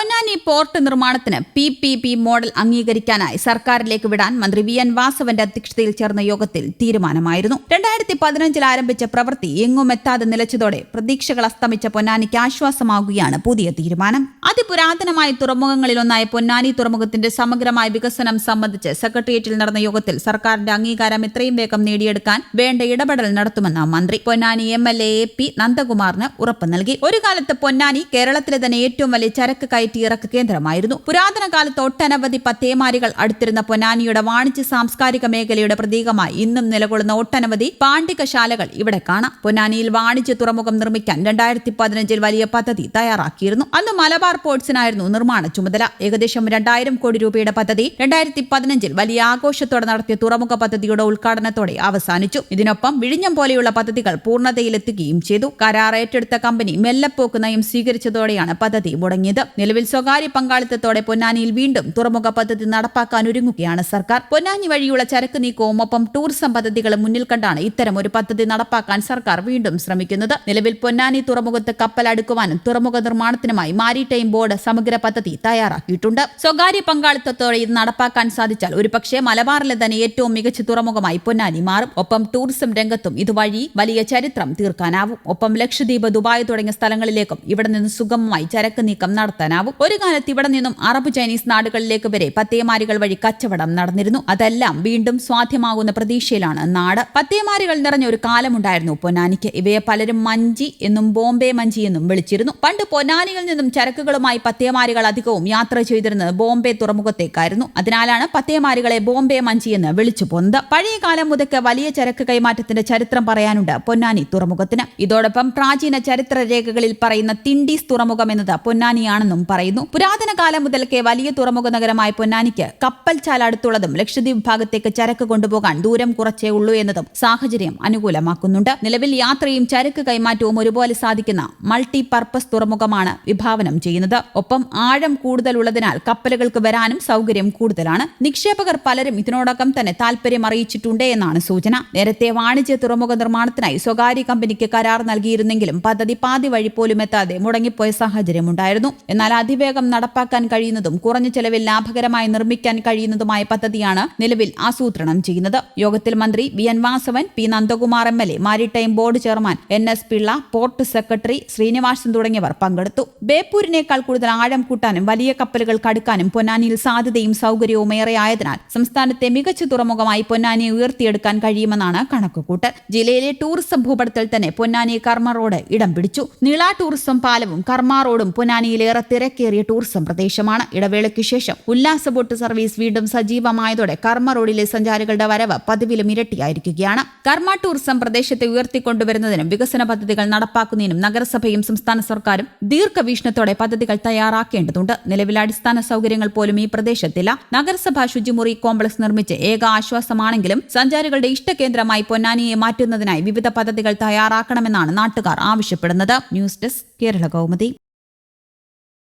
Ponnani port നിർമ്മാണത്തിന് P P P model അംഗീകരിക്കാനായി സർക്കാരിലേക്ക് വിടാൻ മന്ത്രി വി എൻ വാസവന്റെ അധ്യക്ഷതയിൽ ചേർന്ന യോഗത്തിൽ തീരുമാനമായിരുന്നു. രണ്ടായിരത്തി പതിനഞ്ചിൽ ആരംഭിച്ച പ്രവൃത്തി എങ്ങും എത്താതെ നിലച്ചതോടെ പ്രതീക്ഷകൾ അസ്തമിച്ച പൊന്നാനിക്ക് ആശ്വാസമാകുകയാണ് പുതിയ തീരുമാനം. അതിപുരാതനമായ തുറമുഖങ്ങളിലൊന്നായ പൊന്നാനി തുറമുഖത്തിന്റെ സമഗ്രമായ വികസനം സംബന്ധിച്ച് സെക്രട്ടേറിയറ്റിൽ നടന്ന യോഗത്തിൽ സർക്കാരിന്റെ അംഗീകാരം എത്രയും വേഗം നേടിയെടുക്കാൻ വേണ്ട ഇടപെടൽ നടത്തുമെന്ന് മന്ത്രി Ponnani M L A P നന്ദകുമാറിന് ഉറപ്പ് നൽകി. ഒരു കാലത്ത് പൊന്നാനി കേരളത്തിലെ തന്നെ ഏറ്റവും വലിയ ചരക്ക് കയറ്റി ഇറക്ക് കേന്ദ്രമായിരുന്നു. പുരാതന കാലത്ത് ഒട്ടനവധി പത്തേമാരികൾ അടുത്തിരുന്ന പൊന്നാനിയുടെ വാണിജ്യ സാംസ്കാരിക മേഖലയുടെ പ്രതീകമായി ഇന്നും നിലകൊള്ളുന്ന ഒട്ടനവധി പാണ്ഡികശാലകൾ ഇവിടെ കാണാം. പൊന്നാനിയിൽ വാണിജ്യ തുറമുഖം നിർമ്മിക്കാൻ രണ്ടായിരത്തി പതിനഞ്ചിൽ വലിയ പദ്ധതി തയ്യാറാക്കിയിരുന്നു. അന്ന് മലബാർ പോർട്സിനായിരുന്നു നിർമ്മാണ ചുമതല. ഏകദേശം രണ്ടായിരം കോടി രൂപയുടെ പദ്ധതി രണ്ടായിരത്തി പതിനഞ്ചിൽ വലിയ ആഘോഷത്തോടെ നടത്തിയ തുറമുഖ പദ്ധതിയുടെ ഉദ്ഘാടനത്തോടെ അവസാനിച്ചു. ഇതിനൊപ്പം വിഴിഞ്ഞം പോലെയുള്ള പദ്ധതികൾ പൂർണതയിലെത്തുകയും ചെയ്തു. കരാർ ഏറ്റെടുത്ത കമ്പനി മെല്ലപ്പോക്ക് നയം സ്വീകരിച്ചതോടെയാണ് പദ്ധതി മുടങ്ങിയത്. നിലവിൽ സ്വകാര്യ പങ്കാളിത്തത്തോടെ പൊന്നാനിയിൽ വീണ്ടും തുറമുഖ പദ്ധതി നടപ്പാക്കാൻ ഒരുങ്ങുകയാണ് സർക്കാർ. പൊന്നാനി വഴിയുള്ള ചരക്ക് നീക്കവും ഒപ്പം ടൂറിസം പദ്ധതികളും മുന്നിൽ കണ്ടാണ് ഇത്തരം ഒരു പദ്ധതി നടപ്പാക്കാൻ സർക്കാർ വീണ്ടും ശ്രമിക്കുന്നത്. നിലവിൽ പൊന്നാനി തുറമുഖത്ത് കപ്പൽ അടുക്കുവാനും തുറമുഖ നിർമ്മാണത്തിനുമായി മാരിടൈം ബോർഡ് സമഗ്ര പദ്ധതി തയ്യാറാക്കിയിട്ടുണ്ട്. സ്വകാര്യ പങ്കാളിത്തത്തോടെ ഇത് നടപ്പാക്കാൻ സാധിച്ചാൽ ഒരുപക്ഷെ മലബാറിലെ തന്നെ ഏറ്റവും മികച്ച തുറമുഖമായി പൊന്നാനി മാറും. ഒപ്പം ടൂറിസം രംഗത്തും ഇതുവഴി വലിയ ചരിത്രം തീർക്കാനാവും. ഒപ്പം ലക്ഷദ്വീപ് ദുബായ് തുടങ്ങിയ സ്ഥലങ്ങളിലേക്കും ഇവിടെ നിന്ന് സുഗമമായി ചരക്ക് നീക്കം നടത്താനാവും. ഒരു കാലത്ത് ഇവിടെ നിന്നും അറബ് ചൈനീസ് നാടുകളിലേക്ക് വരെ പത്തേമാരികൾ വഴി കച്ചവടം നടന്നിരുന്നു. അതെല്ലാം വീണ്ടും സ്വാധ്യമാകുന്ന പ്രതീക്ഷയിലാണ് നാട്. പത്തേമാരികൾ നിറഞ്ഞ ഒരു കാലമുണ്ടായിരുന്നു പൊന്നാനിക്ക്. ഇവയെ പലരും മഞ്ചി എന്നും ബോംബെ മഞ്ചി എന്നും വിളിച്ചിരുന്നു. പണ്ട് പൊന്നാനിയിൽ നിന്നും ചരക്കുകളുമായി പത്തേമാരികൾ അധികവും യാത്ര ചെയ്തിരുന്നത് ബോംബെ തുറമുഖത്തേക്കായിരുന്നു. അതിനാലാണ് പത്തേമാരികളെ ബോംബെ മഞ്ചി എന്ന് വിളിച്ചു പോന്നത്. പഴയ കാലം മുതൽക്ക് വലിയ ചരക്ക് കൈമാറ്റത്തിന്റെ ചരിത്രം പറയാനുണ്ട് പൊന്നാനി തുറമുഖത്തിന്. ഇതോടൊപ്പം പ്രാചീന ചരിത്ര രേഖകളിൽ പറയുന്ന തിണ്ടീസ് തുറമുഖം എന്നത് പൊന്നാനിയാണെന്നും പറയുന്നു. പുരാതന കാലം മുതൽക്കേ വലിയ തുറമുഖ നഗരമായ പൊന്നാനിക്ക് കപ്പൽ ചാല അടുത്തുള്ളതും ലക്ഷദ്വീപ് ഭാഗത്തേക്ക് ചരക്ക് കൊണ്ടുപോകാൻ ദൂരം കുറച്ചേ ഉള്ളൂ എന്നതും സാഹചര്യം അനുകൂലമാക്കുന്നുണ്ട്. നിലവിൽ യാത്രയും ചരക്ക് കൈമാറ്റവും ഒരുപോലെ സാധിക്കുന്ന മൾട്ടി പർപ്പസ് തുറമുഖമാണ് വിഭാവനം ചെയ്യുന്നത്. ഒപ്പം ആഴം കൂടുതലുള്ളതിനാൽ കപ്പലുകൾക്ക് വരാനും സൗകര്യം കൂടുതലാണ്. നിക്ഷേപകർ പലരും ഇതിനോടകം തന്നെ താൽപര്യം അറിയിച്ചിട്ടുണ്ട് എന്നാണ് സൂചന. നേരത്തെ വാണിജ്യ തുറമുഖ നിർമ്മാണത്തിനായി സ്വകാര്യ കമ്പനിക്ക് കരാർ നൽകിയിരുന്നെങ്കിലും പദ്ധതി പാതി വഴി പോലും എത്താതെ മുടങ്ങിപ്പോയ സാഹചര്യമുണ്ടായിരുന്നു. എന്നാൽ അതിവേഗം നടപ്പാക്കാൻ കഴിയുന്നതും കുറഞ്ഞ ചെലവിൽ ലാഭകരമായി നിർമ്മിക്കാൻ കഴിയുന്നതുമായ പദ്ധതിയാണ് നിലവിൽ ആസൂത്രണം ചെയ്യുന്നത്. യോഗത്തിൽ മന്ത്രി V. N. Vasavan P. Nandakumar M. L. A maritime board chairman N. S. Pillai port secretary Srinivasan തുടങ്ങിയവർ പങ്കെടുത്തു. ബേപ്പൂരിനേക്കാൾ കൂടുതൽ ആഴം കൂട്ടാനും വലിയ കപ്പലുകൾ കടുക്കാനും പൊന്നാനിയിൽ സാധ്യതയും സൗകര്യവും ഏറെയായതിനാൽ സംസ്ഥാനത്തെ മികച്ച തുറമുഖമായി പൊന്നാനിയെ ഉയർത്തിയെടുക്കാൻ കഴിയുമെന്നാണ് കണക്കുകൂട്ടൽ. ജില്ലയിലെ ടൂറിസം ഭൂപടത്തിൽ തന്നെ പൊന്നാനി കർമ്മ റോഡ് ഇടം പിടിച്ചു. നീള ടൂറിസം പാലവും കർമ്മ റോഡും പൊന്നാനിയിലേറെ തിരക്കേറിയ ടൂറിസം പ്രദേശമാണ്. ഇടവേളയ്ക്ക് ശേഷം ഉല്ലാസ ബോട്ട് സർവീസ് വീണ്ടും സജീവമായതോടെ കർമ്മ റോഡിലെ സഞ്ചാരികളുടെ വരവ് പതിവിലും ഇരട്ടിയായിരിക്കുകയാണ്. കർമ്മ ടൂറിസം പ്രദേശത്തെ ഉയർത്തിക്കൊണ്ടുവരുന്നതിനും വികസന പദ്ധതികൾ നടപ്പാക്കുന്നതിനും നഗരസഭയും സംസ്ഥാന സർക്കാരും ദീർഘവീക്ഷണത്തോടെ പദ്ധതികൾ തയ്യാറാക്കേണ്ടതുണ്ട്. നിലവിൽ അടിസ്ഥാന സൗകര്യങ്ങൾ പോലും ഈ പ്രദേശത്തില്ല. നഗരസഭ ശുചിമുറി കോംപ്ലക്സ് നിർമ്മിച്ച് ഏക ആശ്വാസമാണെങ്കിലും സഞ്ചാരികളുടെ ഇഷ്ടകേന്ദ്രമായി പൊന്നാനിയെ മാറ്റുന്നതിനായി വിവിധ പദ്ധതികൾ തയ്യാറാക്കണമെന്നാണ് നാട്ടുകാർ ആവശ്യപ്പെടുന്നത്. News desk Kerala Kaumudi.